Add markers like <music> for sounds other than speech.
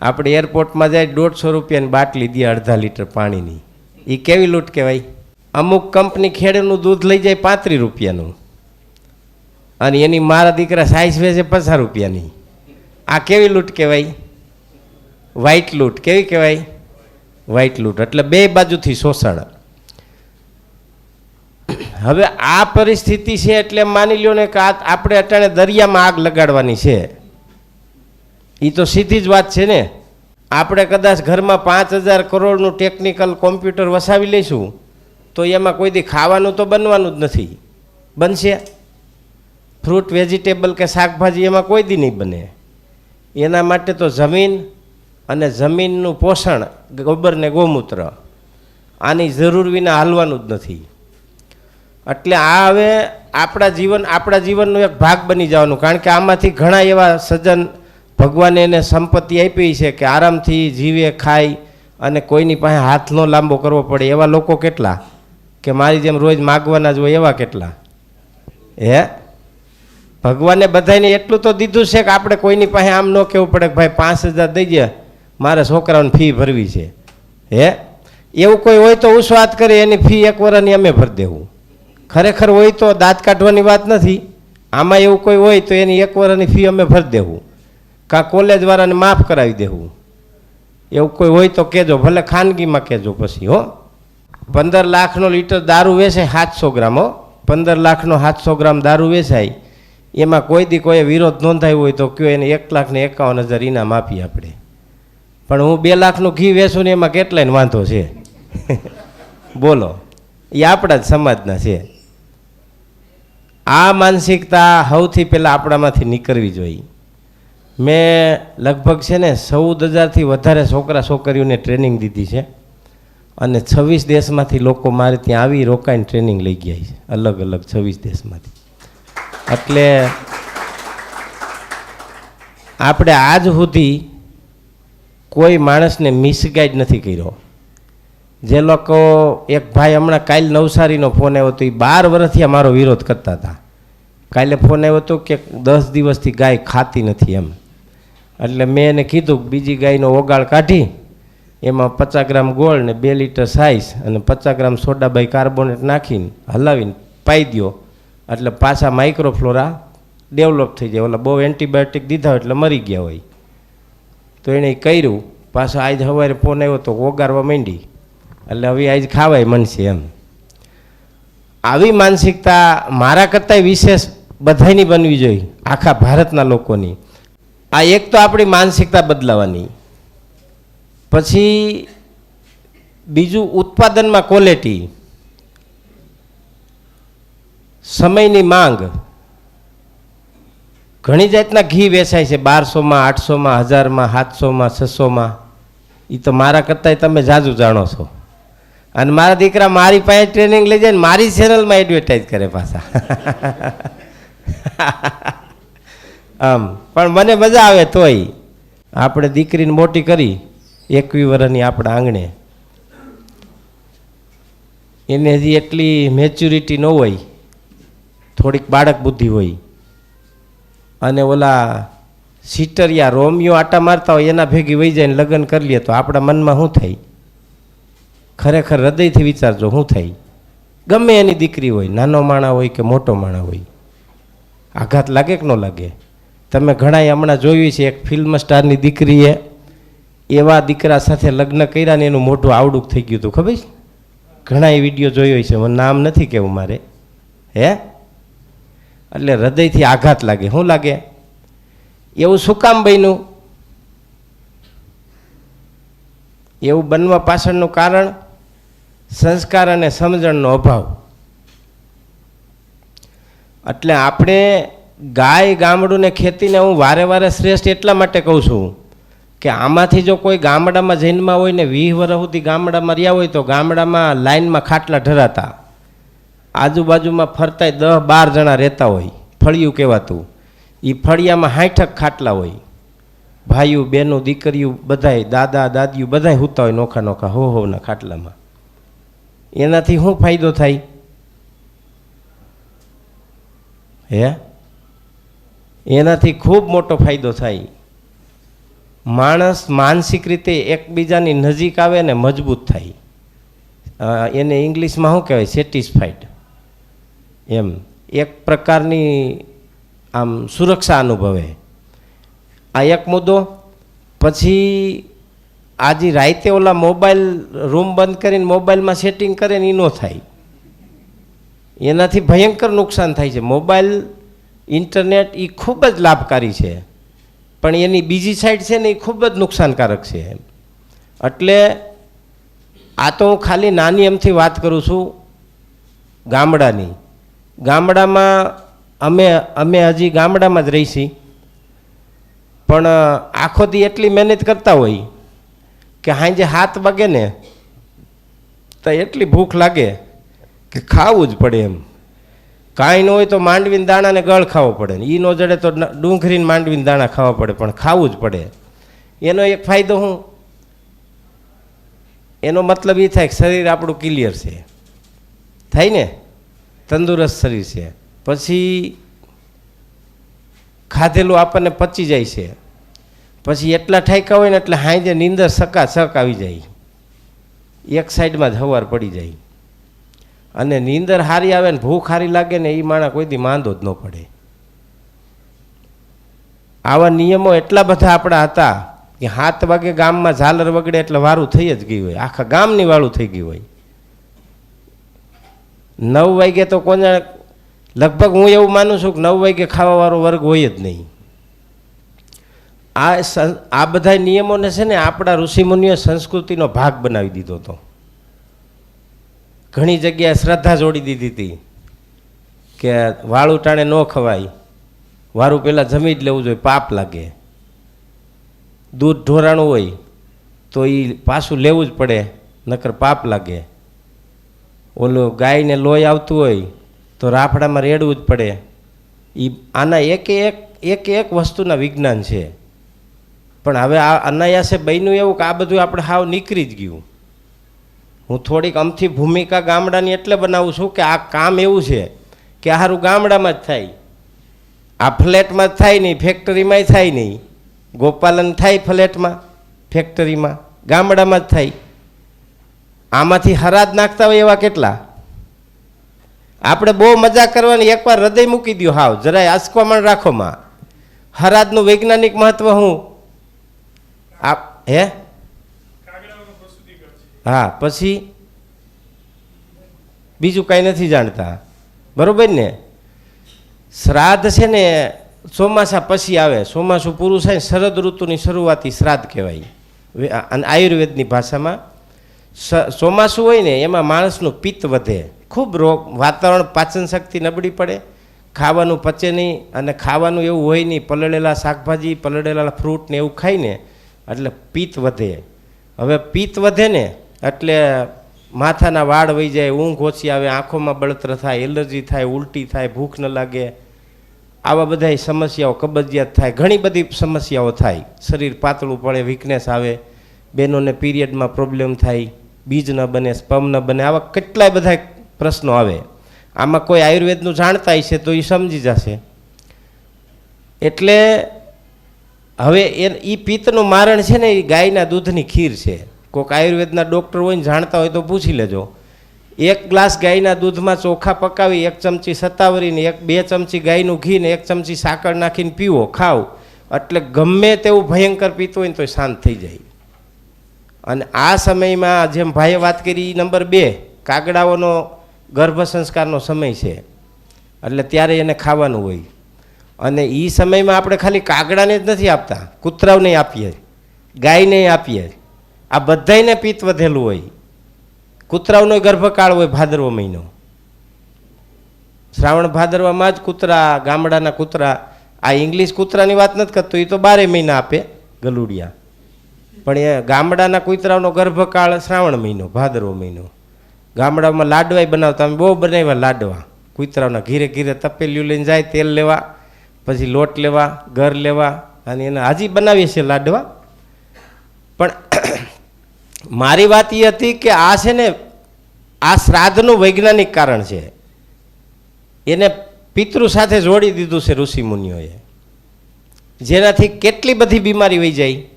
આપણે એરપોર્ટમાં જાય, દોઢસો રૂપિયાની બાટલી દે અડધા લીટર પાણીની. એ કેવી લૂંટ કહેવાય? અમુક કંપની ખેડનું દૂધ લઈ જાય પાંત્રીસ રૂપિયાનું. અને એની મારા દીકરા સાઈઝ વેચે પચાસ રૂપિયાની. આ કેવી લૂંટ કહેવાય? વ્હાઈટ લૂંટ. કેવી કહેવાય? વ્હાઈટ લૂંટ. એટલે બે બાજુથી શોષણ. હવે આ પરિસ્થિતિ છે એટલે માની લો ને કે આપણે અટાણે દરિયામાં આગ લગાડવાની છે. એ તો સીધી જ વાત છે ને. આપણે કદાચ ઘરમાં પાંચ હજાર કરોડનું ટેકનિકલ કોમ્પ્યુટર વસાવી લઈશું, તો એમાં કોઈ દી ખાવાનું તો બનવાનું જ નથી. બનશે. ફ્રૂટ વેજીટેબલ કે શાકભાજી એમાં કોઈ દી નહીં બને. એના માટે તો જમીન અને જમીનનું પોષણ, ગોબર ને ગોમૂત્ર, આની જરૂર વિના હાલવાનું જ નથી. એટલે આ હવે આપણા જીવન, આપણા જીવનનો એક ભાગ બની જવાનું, કારણ કે આમાંથી ઘણા એવા સજ્જન ભગવાને એને સંપત્તિ આપી છે કે આરામથી જીવે, ખાય અને કોઈની પાસે હાથનો લાંબો કરવો પડે. એવા લોકો કેટલા? કે મારી જેમ રોજ માગવાના જ હોય એવા કેટલા? હે? ભગવાને બધાને એટલું તો દીધું છે કે આપણે કોઈની પાસે આમ ન કહેવું પડે કે ભાઈ પાંચ હજાર દઈએ મારે છોકરાઓની ફી ભરવી છે. હે? એવું કોઈ હોય તો ઉસ્વાદ કરે, એની ફી એક વર્ષની અમે ભરી દેવું. ખરેખર હોય તો દાંત કાઢવાની વાત નથી. આમાં એવું કોઈ હોય તો એની એક વર્ષની ફી અમે ભરી દેવું. કાં કોલેજવાળાને માફ કરાવી દેવું? એવું કોઈ હોય તો કહેજો, ભલે ખાનગીમાં કહેજો પછી, હો. પંદર લાખનો લીટર દારૂ વેચે સાતસો ગ્રામ, હો. પંદર લાખનો સાતસો ગ્રામ દારૂ વેચાય. એમાં કોઈ દી કોઈ વિરોધ નોંધાયો હોય તો કયો એને એક લાખને એકાવન હજાર ઇનામ આપીએ આપણે. પણ હું બે લાખનું ઘી વેચું ને એમાં કેટલાય વાંધો છે? <laughs> બોલો. એ આપણા જ સમાજના છે. આ માનસિકતા સૌથી પહેલાં આપણામાંથી નીકળવી જોઈએ. મેં લગભગ છે ને ચૌદ હજારથી વધારે છોકરા છોકરીઓને ટ્રેનિંગ દીધી છે. અને છવ્વીસ દેશમાંથી લોકો મારે ત્યાં આવી રોકાઈને ટ્રેનિંગ લઈ ગયા છે. અલગ અલગ છવ્વીસ દેશમાંથી. એટલે આપણે આજ સુધી કોઈ માણસને મિસગાઈડ નથી કર્યો. જે લોકો, એક ભાઈ હમણાં કાલ નવસારીનો ફોન આવ્યો હતો, એ બાર વર્ષથી મારો વિરોધ કરતા હતા. કાલે ફોન આવ્યો હતો કે દસ દિવસથી ગાય ખાતી નથી એમ. એટલે મેં એને કીધું બીજી ગાયનો ઓગાળ કાઢી, એમાં પચાસ ગ્રામ ગોળ ને બે લીટર સાઈઝ અને પચાસ ગ્રામ સોડાબાઈ કાર્બોનેટ નાખીને હલાવીને પાઈ દો એટલે પાછા માઇક્રોફ્લોરા ડેવલપ થઈ જાય. ઓલા બહુ એન્ટીબાયોટિક દીધા એટલે મરી ગયા હોય. તો એણે કર્યું. પાછા આજ સવારે ફોન આવ્યો તો ઓગારવા માંડી. એટલે હવે આજ ખાવાય મનશે એમ. આવી માનસિકતા મારા કરતાંય વિશેષ બધાની બનવી જોઈએ. આખા ભારતના લોકોની. આ એક તો આપણી માનસિકતા બદલાવાની. પછી બીજું ઉત્પાદનમાં ક્વોલિટી સમયની માંગ. ઘણી જાતના ઘી વેચાય છે, બારસોમાં, આઠસોમાં, હજારમાં, સાતસોમાં, છસોમાં. એ તો મારા કરતાંય તમે જાજુ જાણો છો. અને મારા દીકરા મારી પાસે ટ્રેનિંગ લઈ જાય ને મારી ચેનલમાં એડવર્ટાઇઝ કરે પાછા. <laughs> આમ, પણ મને મજા આવે તોય. આપણે દીકરીને મોટી કરી એકવી વર્ષની આપણા આંગણે. એને હજી એટલી મેચ્યુરિટી ન હોય, થોડીક બાળક બુદ્ધિ હોય. અને ઓલા સીટરિયા રોમિયો આટા મારતા હોય, એના ભેગી વહી જાય લગ્ન કરી લે, તો આપણા મનમાં શું થાય? ખરેખર હૃદયથી વિચારજો, શું થાય? ગમે એની દીકરી હોય, નાનો માણા હોય કે મોટો માણા હોય. આઘાત લાગે કે ન લાગે? તમે ઘણાએ હમણાં જોયું છે, એક ફિલ્મ સ્ટારની દીકરીએ એવા દીકરા સાથે લગ્ન કર્યા ને એનું મોટું આવડું થઈ ગયું હતું, ખબર છે? ઘણા એ વીડિયો જોયો છે, મને નામ નથી કેવું મારે. હે? એટલે હૃદયથી આઘાત લાગે. શું લાગે? એવું શું કામ બન્યું? એવું બનવા પાછળનું કારણ? સંસ્કાર અને સમજણનો અભાવ. એટલે આપણે ગાય ગામડું ને ખેતીને હું વારે વારે શ્રેષ્ઠ એટલા માટે કહું છું કે આમાંથી જો કોઈ ગામડામાં જન્મમાં હોય ને વીહ વર્ષ સુધી ગામડામાં રહ્યા હોય તો ગામડામાં લાઇનમાં ખાટલા ઢરાતા. આજુબાજુમાં ફરતાય દસ બાર જણા રહેતા હોય, ફળિયું કહેવાતું. એ ફળિયામાં હાઠક ખાટલા હોય. ભાઈઓ બહેનો દીકરીઓ બધાય, દાદા, દાદીઓ બધાય હોતા હોય નોખા નોખા, હો હોના ખાટલામાં. એનાથી શું ફાયદો થાય? હે? એનાથી ખૂબ મોટો ફાયદો થાય. માણસ માનસિક રીતે એકબીજાની નજીક આવે ને મજબૂત થાય. એને ઇંગ્લિશમાં શું કહેવાય? સેટિસ્ફાઈડ. એમ. એક પ્રકારની આમ સુરક્ષા અનુભવે. આ એક મુદ્દો. પછી આજે રાતે ઓલા મોબાઈલ રૂમ બંધ કરીને મોબાઈલમાં સેટિંગ કરે ને એ ન થાય. એનાથી ભયંકર નુકસાન થાય છે. મોબાઈલ ઇન્ટરનેટ એ ખૂબ જ લાભકારી છે. પણ એની બીજી સાઈડ છે ને એ ખૂબ જ નુકસાનકારક છે એટલે આ તો હું ખાલી નાની એમથી વાત કરું છું ગામડાની. ગામડામાં અમે અમે હજી ગામડામાં જ રહીશી. પણ આખો દી એટલી મહેનત કરતા હોય કે સાંજે હાથ વાગે ને તો એટલી ભૂખ લાગે કે ખાવું જ પડે એમ. કાંઈ ન હોય તો માંડવીને દાણાને ગળ ખાવો પડે ને. એ ન જડે તો ડુંગળીને માંડવીને દાણા ખાવા પડે, પણ ખાવું જ પડે. એનો એક ફાયદો હું? એનો મતલબ એ થાય કે શરીર આપણું ક્લિયર છે. થાય ને? તંદુરસ્ત શરીર છે. પછી ખાધેલું આપણને પચી જાય છે. પછી એટલા ઠાયકા હોય ને એટલે હાંજે નીંદર સકા સક આવી જાય. એક સાઈડમાં જ હવાર પડી જાય. અને નીંદર હારી આવે ને ભૂખ હારી લાગે ને એ માણસ કોઈ દી માંદો જ ન પડે. આવા નિયમો એટલા બધા આપણા હતા કે સાત વાગે ગામમાં ઝાલર વગડે એટલે વારું થઈ જ ગયું હોય. આખા ગામની વાળું થઈ ગયું હોય. નવ વાગે તો કોને લગભગ હું એવું માનું છું કે નવ વાગે ખાવાવાળો વર્ગ હોય જ નહીં. આ આ બધા નિયમોને છે ને આપણા ઋષિમુનિઓ સંસ્કૃતિનો ભાગ બનાવી દીધો હતો. ઘણી જગ્યાએ શ્રદ્ધા જોડી દીધી હતી કે વાળું ટાણે ન ખવાય. વારું પહેલાં જમી જ લેવું જોઈએ, પાપ લાગે. દૂધ ઢોરાણું હોય તો એ પાછું લેવું જ પડે, નકર પાપ લાગે. ઓલું ગાયને લોહી આવતું હોય તો રાફડામાં રેડવું જ પડે. એ આના એકે એક એક એક વસ્તુના વિજ્ઞાન છે. પણ હવે આ અનાયાસે બન્યું એવું કે આ બધું આપણે હાવ નીકળી જ ગયું. હું થોડીક અમથી ભૂમિકા ગામડાની એટલે બનાવું છું કે આ કામ એવું છે કે સારું ગામડામાં જ થાય. આ ફ્લેટમાં જ થાય નહીં, ફેક્ટરીમાંય થાય નહીં. ગોપાલન થાય ફ્લેટમાં, ફેક્ટરીમાં, ગામડામાં જ થાય. આમાંથી હરાજ નાખતા હોય એવા કેટલા? આપણે બહુ મજા કરવાની એકવાર હૃદય મૂકી દો હાવ, જરાય આસકવામાં રાખોમાં હરાજનું વૈજ્ઞાનિક મહત્વ હું? આપ હે? હા, પછી બીજું કાંઈ નથી જાણતા. બરોબર ને? શ્રાદ્ધ છે ને, ચોમાસા પછી આવે. ચોમાસું પૂરું થાય શરદ ઋતુની શરૂઆતી શ્રાદ્ધ કહેવાય. અને આયુર્વેદની ભાષામાં ચોમાસું હોય ને, એમાં માણસનું પિત્ત વધે. ખૂબ રોગ, વાતાવરણ પાચન શક્તિ નબળી પડે. ખાવાનું પચે નહીં અને ખાવાનું એવું હોય નહીં, પલળેલા શાકભાજી, પલળેલા ફ્રૂટ ને એવું ખાઈને એટલે પિત્ત વધે. હવે પિત્ત વધે ને એટલે માથાના વાળ વહી જાય, ઊંઘ ઓછી આવે, આંખોમાં બળતર થાય, એલર્જી થાય, ઉલટી થાય, ભૂખ ન લાગે. આવા બધા સમસ્યાઓ કબજિયાત થાય, ઘણી બધી સમસ્યાઓ થાય. શરીર પાતળું પડે વીકનેસ આવે, બહેનોને પીરિયડમાં પ્રોબ્લેમ થાય, બીજ ન બને સ્પમ ન બને, આવા કેટલાય બધા પ્રશ્નો આવે. આમાં કોઈ આયુર્વેદનું જાણતા હશે તો એ સમજી જશે. એટલે હવે એ એ પિત્તનું મારણ છે ને એ ગાયના દૂધની ખીર છે. કોઈક આયુર્વેદના ડૉક્ટર હોય ને જાણતા હોય તો પૂછી લેજો. એક ગ્લાસ ગાયના દૂધમાં ચોખા પકાવી, એક ચમચી સત્તાવરીને એક, બે ચમચી ગાયનું ઘી ને એક ચમચી સાકર નાખીને પીવો ખાવ એટલે ગમે તેવું ભયંકર પીતું હોય ને તો શાંત થઈ જાય. અને આ સમયમાં જેમ ભાઈએ વાત કરી નંબર બે, કાગડાઓનો ગર્ભ સંસ્કારનો સમય છે. એટલે ત્યારે એને ખાવાનું હોય. અને એ સમયમાં આપણે ખાલી કાગડાને જ નથી આપતા, કૂતરાઓને આપીએ. ગાયને આપીએ. આ બધાયને પિત્ત વધેલું હોય. કૂતરાઓનો ગર્ભકાળ હોય ભાદરવો મહિનો. શ્રાવણ ભાદરવામાં જ કૂતરા, ગામડાના કૂતરા, આ ઇંગ્લિશ કૂતરાની વાત નથી કરતો એ તો બારે મહિના આપે ગલુડિયા. પણ એ ગામડાના કૂતરાનો ગર્ભકાળ શ્રાવણ મહિનો, ભાદરવો મહિનો. ગામડામાં લાડવાય બનાવતા, અમે બહુ બનાવ્યા લાડવા. કૂતરાઓના ઘીરે ઘીરે તપેલ્યું લઈને જાય, તેલ લેવા, પછી લોટ લેવા, ઘર લેવા, અને એને હજી બનાવીએ છીએ લાડવા. પણ મારી વાત એ હતી કે આ છે ને, આ શ્રાદ્ધનું વૈજ્ઞાનિક કારણ છે. એને પિતૃ સાથે જોડી દીધું છે ઋષિ મુનિઓએ. જેનાથી કેટલી બધી બીમારી વહી જાય.